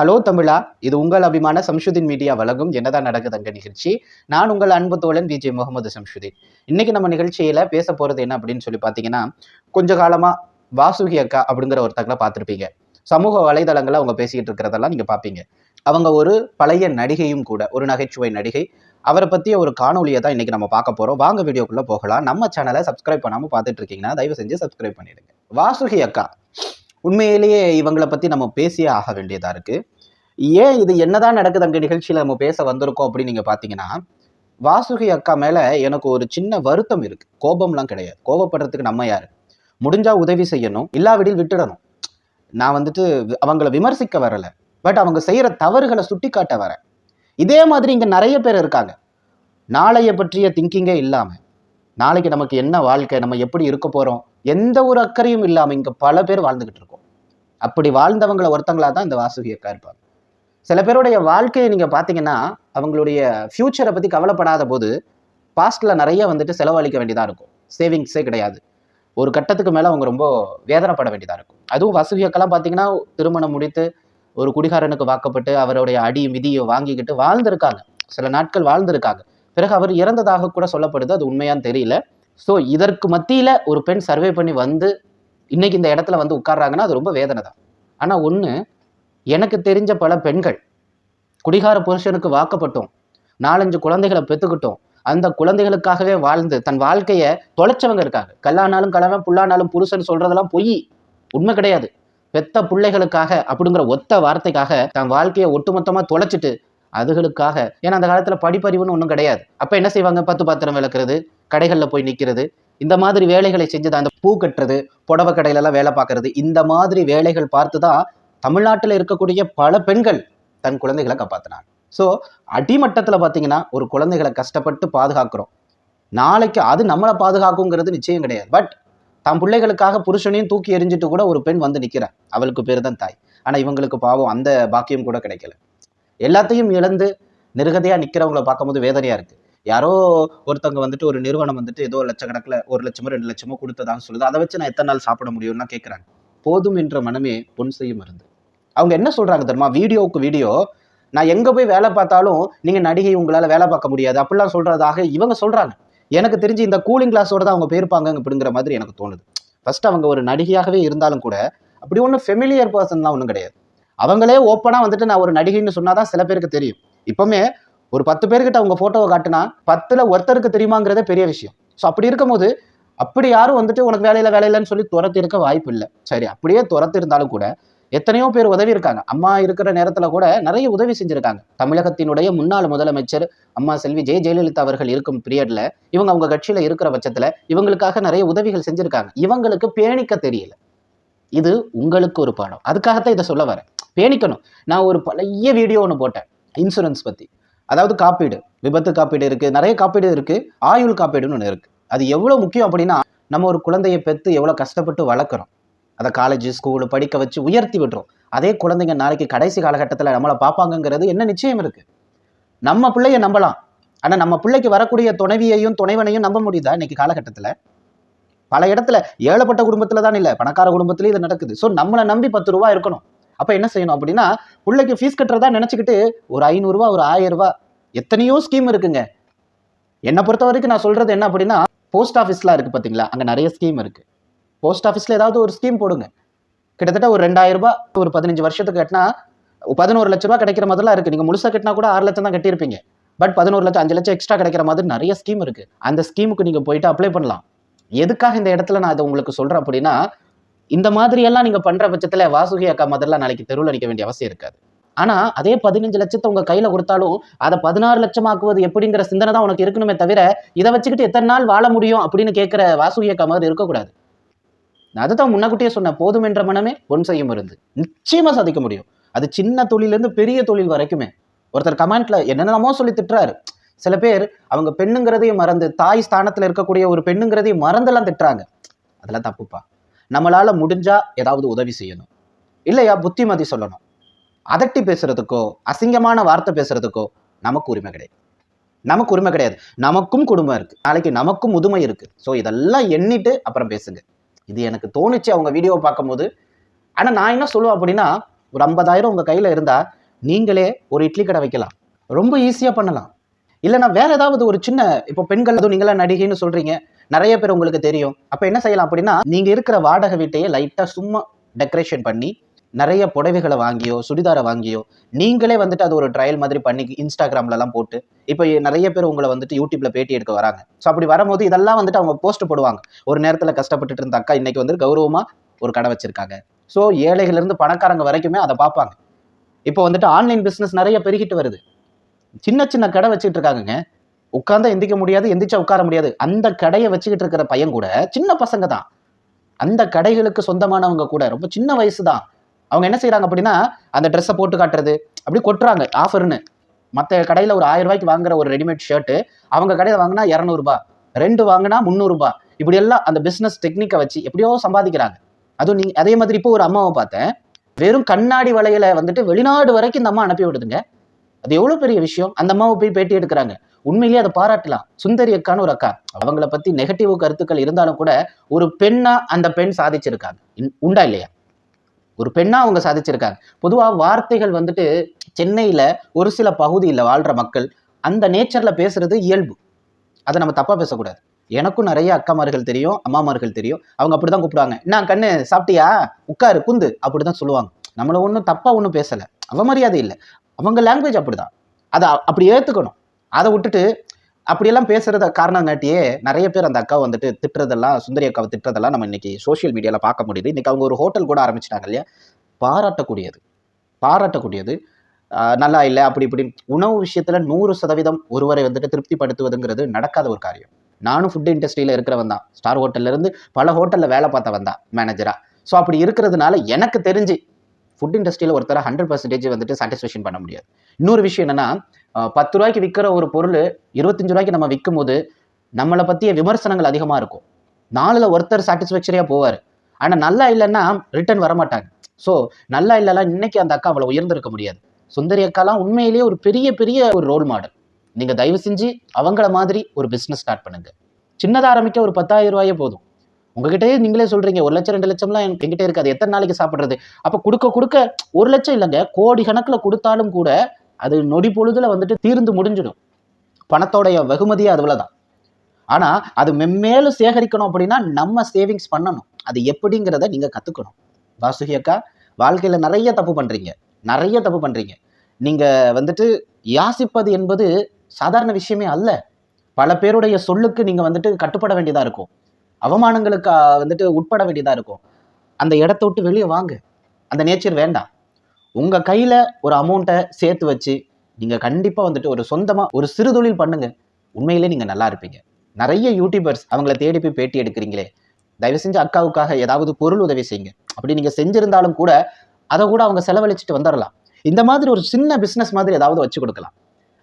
Hello தமிழா இது உங்கள் அபிமான சம்ஷுதீன் மீடியா வழங்கும் என்னதான் நடக்குது அங்க நிகழ்ச்சி. நான் உங்கள் அன்பு தோழன் விஜய் முகமது சம்ஷுதீன் இன்னைக்கு நம்ம நிகழ்ச்சியில பேச போறது என்ன அப்படின்னு சொல்லி பார்த்தீங்கன்னா கொஞ்ச காலமா வாசுகி அக்கா அப்படிங்கிற ஒருத்தங்களை பார்த்துருப்பீங்க. சமூக வலைதளங்களில் அவங்க பேசிக்கிட்டு இருக்கிறதெல்லாம் நீங்க பார்ப்பீங்க அவங்க ஒரு பழைய நடிகையும் கூட ஒரு நகைச்சுவை நடிகை. அவரை பற்றிய ஒரு காணொலியை தான் இன்னைக்கு நம்ம பார்க்க போறோம். வாங்க வீடியோக்குள்ள போகலாம். நம்ம சேனலை சப்ஸ்கிரைப் பண்ணாம பார்த்துட்டு இருக்கீங்கன்னா தயவு செஞ்சு சப்ஸ்கிரைப் பண்ணிடுங்க. வாசுகி அக்கா. உண்மையிலேயே இவங்களை பத்தி நம்ம பேசியே ஆக வேண்டியதா இருக்கு. ஏன் இது என்னதான் நடக்குது அங்கே நிகழ்ச்சியில் நம்ம பேச வந்திருக்கோம் அப்படின்னு நீங்க பாத்தீங்கன்னா வாசுகி அக்கா மேல எனக்கு ஒரு சின்ன வருத்தம் இருக்கு. கோபம்லாம் கிடையாது. கோபப்படுறதுக்கு நம்ம யாரு? முடிஞ்சா உதவி செய்யணும் இல்லாவிடில் விட்டுடணும். நான் வந்துட்டு அவங்கள விமர்சிக்க வரல. பட் அவங்க செய்யற தவறுகளை சுட்டி காட்ட வரேன் இதே மாதிரி இங்க நிறைய பேர் இருக்காங்க. நாளைய பற்றிய திங்கிங்கே இல்லாம நாளைக்கு நமக்கு என்ன வாழ்க்கை நம்ம எப்படி இருக்க போறோம் எந்த ஒரு அக்கறையும் இல்லாமல் இங்கே பல பேர் வாழ்ந்துக்கிட்டு இருக்கோம். அப்படி வாழ்ந்தவங்களை ஒருத்தங்களாக தான் இந்த வாசுகி அக்கா இருப்பாங்க. சில பேருடைய வாழ்க்கையை நீங்கள் பார்த்தீங்கன்னா அவங்களுடைய ஃப்யூச்சரை பற்றி கவலைப்படாத போது பாஸ்ட்ல நிறைய வந்துட்டு செலவழிக்க வேண்டியதாக இருக்கும். சேவிங்ஸே கிடையாது. ஒரு கட்டத்துக்கு மேலே அவங்க ரொம்ப வேதனைப்பட வேண்டியதாக இருக்கும். அதுவும் வசதி அக்கெல்லாம் திருமணம் முடித்து ஒரு குடிகாரனுக்கு வாக்கப்பட்டு அவருடைய அடி விதியை வாங்கிக்கிட்டு வாழ்ந்திருக்காங்க. சில நாட்கள் வாழ்ந்திருக்காங்க. பிறகு அவர் இறந்ததாக கூட சொல்லப்படுது. அது உண்மையான்னு தெரியல. ஸோ இதற்கு மத்தியில் ஒரு பெண் சர்வே பண்ணி வந்து இன்னைக்கு இந்த இடத்துல வந்து உட்கார்றாங்கன்னா அது ரொம்ப வேதனை தான். ஆனால் ஒன்று எனக்கு தெரிஞ்ச பல பெண்கள் குடிகார புருஷனுக்கு வாக்கப்பட்டோம். நாலஞ்சு குழந்தைகளை பெற்றுக்கிட்டோம் அந்த குழந்தைகளுக்காகவே வாழ்ந்து தன் வாழ்க்கையை தொலைச்சவங்க இருக்காங்க. கல்லானாலும் கலவன் புல்லானாலும் புருஷன் சொல்றதெல்லாம் பொய். உண்மை கிடையாது. பெத்த பிள்ளைகளுக்காக அப்படிங்கிற ஒத்த வார்த்தைக்காக தன் வாழ்க்கையை ஒட்டுமொத்தமாக தொலைச்சிட்டு அதுகளுக்காக. ஏன்னா அந்த காலத்தில் படிப்பறிவுன்னு ஒன்றும் கிடையாது. அப்போ என்ன செய்வாங்க? பத்து பாத்திரம் விளக்குறது. கடைகளில் போய் நிற்கிறது இந்த மாதிரி வேலைகளை செஞ்சது அந்த பூ கட்டுறது புடவை கடையிலலாம் வேலை பார்க்கறது. இந்த மாதிரி வேலைகள் பார்த்து தான் தமிழ்நாட்டில் இருக்கக்கூடிய பல பெண்கள் தன் குழந்தைகளை காப்பாற்றினாங்க ஸோ அடிமட்டத்தில் பார்த்தீங்கன்னா ஒரு குழந்தைகளை கஷ்டப்பட்டு பாதுகாக்கிறோம். நாளைக்கு அது நம்மளை பாதுகாக்குங்கிறது நிச்சயம் கிடையாது. பட் தன் பிள்ளைகளுக்காக புருஷனையும் தூக்கி எறிஞ்சிட்டு கூட ஒரு பெண் வந்து நிற்கிறார் அவளுக்கு பேர் தான் தாய். ஆனால் இவங்களுக்கு பாவம் அந்த பாக்கியம் கூட கிடைக்கல. எல்லாத்தையும் இழந்து நிருகதையா நிற்கிறவங்கள பார்க்கும்போது வேதனையாக இருக்குது யாரோ ஒருத்தவங்க வந்துட்டு ஒரு நிறுவனம் வந்துட்டு ஏதோ லட்சக்கணக்கில் ஒரு லட்சமோ ரெண்டு லட்சமோ கொடுத்ததான்னு சொல்லுது. அதை வச்சு நான் எத்தனை நாள் சாப்பிட முடியும்னா கேட்குறாங்க போதும் என்ற மனமே பொன் செய்யும் மருந்து. அவங்க என்ன சொல்றாங்க தெரியுமா? வீடியோவுக்கு வீடியோ. நான் எங்க போய் வேலை பார்த்தாலும் நீங்க நடிகை உங்களால வேலை பார்க்க முடியாது. அப்படிலாம் சொல்றதாக இவங்க சொல்றாங்க. எனக்கு தெரிஞ்சு இந்த கூலிங் கிளாஸோட தான் அவங்க போயிருப்பாங்க அப்படிங்கிற மாதிரி எனக்கு தோணுது. ஃபர்ஸ்ட் அவங்க ஒரு நடிகையாகவே இருந்தாலும் கூட அப்படி ஒன்றும் ஃபெமிலியர் பர்சன்லாம் ஒன்றும் கிடையாது. அவங்களே ஓப்பனாக வந்துட்டு நான் ஒரு நடிகைன்னு சொன்னாதான் சில பேருக்கு தெரியும். இப்பவுமே ஒரு பத்து பேர்கிட்ட அவங்க ஃபோட்டோவை காட்டினா பத்தில் ஒருத்தருக்கு தெரியுமாங்கிறதே பெரிய விஷயம். ஸோ அப்படி இருக்கும்போது அப்படி யாரும் வந்துட்டு உனக்கு வேலையில் வேலையிலன்னு சொல்லி துரத்தி இருக்க வாய்ப்பு இல்லை. சரி அப்படியே துரத்து இருந்தாலும் கூட எத்தனையோ பேர் உதவி இருக்காங்க. அம்மா இருக்கிற நேரத்தில் கூட நிறைய உதவி செஞ்சுருக்காங்க. தமிழகத்தினுடைய முன்னாள் முதலமைச்சர் அம்மா செல்வி ஜெய ஜெயலலிதா அவர்கள் இருக்கும் பீரியடில் இவங்க அவங்க கட்சியில் இருக்கிற பட்சத்தில் இவங்களுக்காக நிறைய உதவிகள் செஞ்சுருக்காங்க. இவங்களுக்கு பேணிக்க தெரியல. இது உங்களுக்கு ஒரு பாடம். அதுக்காகத்தான் இதை சொல்ல வரேன். பேணிக்கணும். நான் ஒரு பழைய வீடியோ ஒன்று போட்டேன். இன்சூரன்ஸ் பற்றி அதாவது காப்பீடு விபத்து காப்பீடு இருக்குது நிறைய காப்பீடு இருக்குது ஆயுள் காப்பீடுன்னு ஒன்று இருக்குது அது எவ்வளோ முக்கியம் அப்படின்னா நம்ம ஒரு குழந்தையை பெற்று எவ்வளோ கஷ்டப்பட்டு வளர்க்குறோம். அதை காலேஜ் ஸ்கூலு படிக்க வச்சு உயர்த்தி விடுறோம். அதே குழந்தைங்க நாளைக்கு கடைசி காலகட்டத்தில் நம்மளை பார்ப்பாங்கங்கிறது என்ன நிச்சயம் இருக்குது நம்ம பிள்ளைய நம்பலாம். ஆனால் நம்ம பிள்ளைக்கு வரக்கூடிய துணைவியையும் துணைவனையும் நம்ப முடியுதா இன்னைக்கு காலகட்டத்தில்? பல இடத்துல ஏழப்பட்ட குடும்பத்தில் தான் இல்லை பணக்கார குடும்பத்திலையும் இது நடக்குது. ஸோ நம்மளை நம்பி பத்து ரூபா இருக்கணும். அப்போ என்ன செய்யணும் அப்படின்னா பிள்ளைக்கு ஃபீஸ் கட்டுறதா நினச்சிக்கிட்டு ஒரு ஐநூறுரூவா ஒரு ஆயிரம் எத்தனையோ ஸ்கீம் இருக்குங்க. என்னை பொறுத்த வரைக்கும் நான் சொல்கிறது என்ன அப்படின்னா போஸ்ட் ஆஃபீஸ்லாம் இருக்குது பார்த்தீங்களா அங்கே நிறைய ஸ்கீம் இருக்குது போஸ்ட் ஆஃபீஸில் ஏதாவது ஒரு ஸ்கீம் போடுங்க. கிட்டத்தட்ட ஒரு ரெண்டாயிரம் ரூபாய் ஒரு பதினஞ்சு வருஷத்துக்கு கட்டினா பதினோரு லட்ச ரூபா கிடைக்கிற மாதிரிலாம் இருக்குது நீங்கள் முழுசாக கட்டினா கூட ஆறு லட்சம் தான் கட்டியிருப்பீங்க. பட் பதினோரு லட்சம் அஞ்சு லட்சம் எக்ஸ்ட்ரா கிடைக்கிற மாதிரி நிறைய ஸ்கீம் இருக்குது அந்த ஸ்கீமுக்கு நீங்கள் போயிட்டு அப்ளை பண்ணலாம். எதுக்காக இந்த இடத்துல நான் அதை உங்களுக்கு சொல்கிறேன் அப்படின்னா இந்த மாதிரி எல்லாம் நீங்க பண்ற பட்சத்துல வாசுகி அக்கா மாதிரிலாம் நாளைக்கு தெருவில் நிற்க வேண்டிய அவசியம் இருக்காது. ஆனா அதே பதினஞ்சு லட்சத்தை உங்க கையில கொடுத்தாலும் அதை பதினாறு லட்சம் ஆக்குவது எப்படிங்கிற சிந்தனை தான் உனக்கு இருக்கணுமே தவிர இதை வச்சுக்கிட்டு எத்தனை நாள் வாழ முடியும் அப்படின்னு கேட்கிற வாசுகி அக்கா மாதிரி இருக்கக்கூடாது. நான் அதுதான் முன்னக்கூட்டியே சொன்னேன் போதும் என்ற மனமே பொன் செய்யும் இருந்து நிச்சயமா சாதிக்க முடியும். அது சின்ன தொழிலிருந்து பெரிய தொழில் வரைக்குமே. ஒருத்தர் கமெண்ட்ல என்னென்னமோ சொல்லி திட்டுறாரு. சில பேர் அவங்க பெண்ணுங்கிறதையும் மறந்து தாய் ஸ்தானத்துல இருக்கக்கூடிய ஒரு பெண்ணுங்கிறதையும் மறந்தெல்லாம் திட்டுறாங்க. அதெல்லாம் தப்புப்பா. நம்மளால் முடிஞ்சால் ஏதாவது உதவி செய்யணும். இல்லையா? புத்திமதி சொல்லணும். அதட்டி பேசுறதுக்கோ அசிங்கமான வார்த்தை பேசுறதுக்கோ நமக்கு உரிமை கிடையாது. நமக்கு உரிமை கிடையாது. நமக்கும் குடும்பம் இருக்கு. நாளைக்கு நமக்கும் முதுமை இருக்கு. ஸோ இதெல்லாம் எண்ணிட்டு அப்புறம் பேசுங்க. இது எனக்கு தோணுச்சு அவங்க வீடியோவை பார்க்கும்போது. ஆனால் நான் என்ன சொல்லுவேன் அப்படின்னா ஒரு ஐம்பதாயிரம் உங்கள் கையில் இருந்தால் நீங்களே ஒரு இட்லி கடை வைக்கலாம். ரொம்ப ஈஸியாக பண்ணலாம். இல்லைனா வேற ஏதாவது ஒரு சின்ன இப்போ பெண்கள் அதுவும் நீங்களாம் நடிகைன்னு சொல்கிறீங்க நிறைய பேர் உங்களுக்கு தெரியும். அப்போ என்ன செய்யலாம் அப்படின்னா நீங்கள் இருக்கிற வாடகை வீட்டையே லைட்டாக சும்மா டெக்கரேஷன் பண்ணி நிறைய புடவைகளை வாங்கியோ சுடிதாரை வாங்கியோ நீங்களே வந்துட்டு அது ஒரு ட்ரையல் மாதிரி பண்ணி இன்ஸ்டாகிராம்லலாம் போட்டு இப்போ நிறைய பேர் உங்களை வந்துட்டு யூடியூப்ல பேட்டி எடுக்க வராங்க. ஸோ அப்படி வரும்போது இதெல்லாம் வந்துட்டு அவங்க போஸ்ட் போடுவாங்க. ஒரு நேரத்தில் கஷ்டப்பட்டுட்டு இருந்த அக்கா இன்னைக்கு வந்து கௌரவமாக ஒரு கடை வச்சிருக்காங்க. ஸோ ஏழைகளிலிருந்து பணக்காரங்க வரைக்குமே அதை பார்ப்பாங்க. இப்போ வந்துட்டு ஆன்லைன் பிஸ்னஸ் நிறைய பெருகிட்டு வருது. சின்ன சின்ன கடை வச்சுட்டு இருக்காங்கங்க. உட்காந்தா எந்திக்க முடியாது எந்திரிச்சா உட்கார முடியாது. அந்த கடையை வச்சுக்கிட்டு இருக்கிற பையன் கூட சின்ன பசங்க தான். அந்த கடைகளுக்கு சொந்தமானவங்க கூட ரொம்ப சின்ன வயசு தான். அவங்க என்ன செய்கிறாங்க அப்படின்னா அந்த ட்ரெஸ்ஸை போட்டு காட்டுறது அப்படி கொட்டுறாங்க ஆஃபர்னு. மற்ற கடையில் ஒரு ஆயிரம் ரூபாய்க்கு வாங்குற ஒரு ரெடிமேட் ஷர்ட்டு அவங்க கடையில் வாங்கினா இரநூறுபா ரெண்டு வாங்கினா முந்நூறுபா. இப்படி எல்லாம் அந்த பிஸ்னஸ் டெக்னிக்கை வச்சு எப்படியோ சம்பாதிக்கிறாங்க. அதுவும் நீங்கள் அதே மாதிரி இப்போ ஒரு அம்மாவை பார்த்தேன். வெறும் கண்ணாடி வலையில வந்துட்டு வெளிநாடு வரைக்கும் இந்த அம்மா அனுப்பி விடுதுங்க. அது எவ்வளவு பெரிய விஷயம்? அந்த அம்மாவை போய் பேட்டி எடுக்கிறாங்க. உண்மையிலேயே அதை பாராட்டலாம். சுந்தரி அக்கான்னு ஒரு அக்கா. அவங்கள பத்தி நெகட்டிவ் கருத்துக்கள் இருந்தாலும் கூட ஒரு பெண்ணா அந்த பெண் சாதிச்சிருக்காங்க. உண்டா இல்லையா? ஒரு பெண்ணா அவங்க சாதிச்சிருக்காங்க. பொதுவா வார்த்தைகள் வந்துட்டு சென்னையில ஒரு சில பகுதியில் வாழ்ற மக்கள் அந்த நேச்சர்ல பேசுறது இயல்பு. அதை நம்ம தப்பா பேசக்கூடாது. எனக்கும் நிறைய அக்காமார்கள் தெரியும் அம்மாமார்கள் தெரியும். அவங்க அப்படிதான் கூப்பிடுவாங்க. என்ன கண்ணு சாப்பிட்டியா? உட்காரு குந்து. அப்படிதான் சொல்லுவாங்க. நம்மள ஒன்றும் தப்பா ஒன்றும் பேசல. அவமரியாதை இல்லை. அவங்க லாங்குவேஜ் அப்படிதான். அதை அப்படி ஏற்றுக்கணும் அதை விட்டுட்டு அப்படியெல்லாம் பேசுறத காரணம் காட்டியே நிறைய பேர் அந்த அக்காவை வந்துட்டு திட்டுறதெல்லாம் சுந்தரி அக்காவை திட்டுறதெல்லாம் நம்ம இன்னைக்கு சோஷியல் மீடியாவில் பார்க்க முடியுது. இன்னைக்கு அவங்க ஒரு ஹோட்டல் கூட ஆரம்பிச்சிட்டாங்க இல்லையா? பாராட்டக்கூடியது. பாராட்டக்கூடியது. நல்லா இல்லை அப்படி இப்படி. உணவு விஷயத்தில் நூறு சதவீதம் ஒருவரை வந்துட்டு திருப்திப்படுத்துவதுங்கிறது நடக்காத ஒரு காரியம். நானும் ஃபுட் இண்டஸ்ட்ரியில் இருக்கிறவன் தான். ஸ்டார் ஹோட்டல்லேருந்து பல ஹோட்டலில் வேலை பார்த்தவன் தான் மேனேஜராக ஸோ அப்படி இருக்கிறதுனால எனக்கு தெரிஞ்சு ஃபுட் இண்டஸ்ட்ரியில் ஒருத்தர ஹண்ட்ரட் பர்சன்டேஜ் வந்துட்டு சாட்டிஸ்ஃபேக்ஷன் பண்ண முடியாது. இன்னொரு விஷயம் என்னன்னா பத்து ரூபாய்க்கு விற்கிற ஒரு பொருள் இருபத்தஞ்சு ரூபாய்க்கு நம்ம விற்கும் போது நம்மளை பற்றிய விமர்சனங்கள் அதிகமாக இருக்கும். நாளில் ஒருத்தர் சாட்டிஸ்ஃபேக்சரியாக போவார். ஆனால் நல்லா இல்லைன்னா ரிட்டர்ன் வரமாட்டாங்க. ஸோ நல்லா இல்லைலாம் இன்னைக்கு அந்த அக்கா அவ்வளோ உயர்ந்திருக்க முடியாது. சுந்தரி அக்காலாம் உண்மையிலேயே ஒரு பெரிய பெரிய ஒரு ரோல் மாடல் நீங்கள் தயவு செஞ்சு அவங்கள மாதிரி ஒரு பிஸ்னஸ் ஸ்டார்ட் பண்ணுங்க. சின்னதாக ஆரம்பிக்க ஒரு பத்தாயிரம் ரூபாயே போதும். உங்ககிட்டயே நீங்களே சொல்றீங்க ஒரு லட்சம் ரெண்டு லட்சம்லாம் எனக்கு என்கிட்ட இருக்காது. எத்தனை நாளைக்கு சாப்பிட்றது? அப்போ கொடுக்க கொடுக்க ஒரு லட்சம் இல்லைங்க கோடி கணக்கில் கொடுத்தாலும் கூட அது நொடி பொழுதுல வந்துட்டு தீர்ந்து முடிஞ்சிடும். பணத்தோடைய வெகுமதியே அதுல தான் ஆனா அது மென்மேலும் சேகரிக்கணும் அப்படின்னா நம்ம சேவிங்ஸ் பண்ணணும். அது எப்படிங்கிறத நீங்க கத்துக்கணும். வாசுகி அக்கா வாழ்க்கையில நிறைய தப்பு பண்றீங்க. நிறைய தப்பு பண்றீங்க. நீங்க வந்துட்டு யாசிப்பது என்பது சாதாரண விஷயமே அல்ல. பல பேருடைய சொல்லுக்கு நீங்க வந்துட்டு கட்டுப்பட வேண்டியதா இருக்கும். அவமானங்களுக்கு வந்துட்டு உட்பட வேண்டியதாக இருக்கும். அந்த இடத்த விட்டு வெளியே வாங்க. அந்த நேச்சர் வேண்டாம். உங்கள் கையில் ஒரு அமௌண்ட்டை சேர்த்து வச்சு நீங்கள் கண்டிப்பாக வந்துட்டு ஒரு சொந்தமாக ஒரு சிறு தொழில் பண்ணுங்க. உண்மையிலே நீங்கள் நல்லா இருப்பீங்க. நிறைய யூடியூபர்ஸ் அவங்கள தேடி போய் பேட்டி எடுக்கிறீங்களே. தயவு செஞ்சு அக்காவுக்காக ஏதாவது பொருள் உதவி செய்யுங்க. அப்படி நீங்கள் செஞ்சிருந்தாலும் கூட அதை கூட அவங்க செலவழிச்சிட்டு வந்துடலாம் இந்த மாதிரி ஒரு சின்ன பிஸ்னஸ் மாதிரி ஏதாவது வச்சு கொடுக்கலாம்.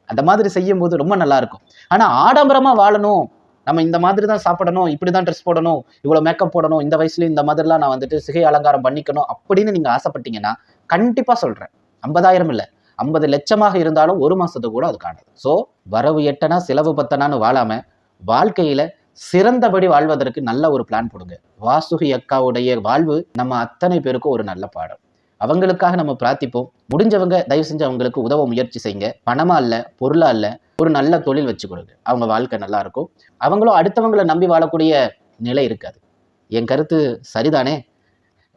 அந்த மாதிரி செய்யும்போது ரொம்ப நல்லாயிருக்கும் ஆனால் ஆடம்பரமாக வாழணும் நம்ம இந்த மாதிரி தான் சாப்பிடணும் இப்படி தான் ட்ரெஸ் போடணும் இவ்வளோ மேக்கப் போடணும் இந்த வயசுலேயும் இந்த மாதிரிலாம் நான் வந்துட்டு சிகை அலங்காரம் பண்ணிக்கணும் அப்படின்னு நீங்கள் ஆசைப்பட்டீங்கன்னா கண்டிப்பாக சொல்கிறேன் ஐம்பதாயிரம் இல்லை. ஐம்பது லட்சமாக இருந்தாலும் ஒரு மாதத்தை கூட அது காணுது. ஸோ வரவு எட்டனா செலவு பத்தனான்னு வாழாமல் வாழ்க்கையில் சிறந்தபடி வாழ்வதற்கு நல்ல ஒரு பிளான் போடுங்க. வாசுகி அக்காவுடைய வாழ்வு நம்ம அத்தனை பேருக்கும் ஒரு நல்ல பாடம். அவங்களுக்காக நம்ம பிரார்த்திப்போம். முடிஞ்சவங்க தயவு செஞ்சு அவங்களுக்கு உதவ முயற்சி செய்யுங்க. பணமா இல்ல பொருளா இல்ல ஒரு நல்ல தொழில் வச்சு கொடுங்க. அவங்க வாழ்க்கை நல்லா இருக்கும். அவங்களும் அடுத்தவங்களை நம்பி வாழக்கூடிய நிலை இருக்காது. என் கருத்து சரிதானே?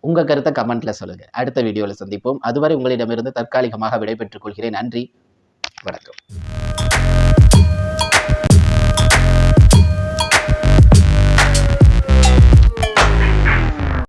உங்க கருத்தை கமெண்ட்ல சொல்லுங்க. அடுத்த வீடியோவில் சந்திப்போம். அதுவரை உங்களிடமிருந்து தற்காலிகமாக விடைபெற்றுக் கொள்கிறேன். நன்றி. வணக்கம்.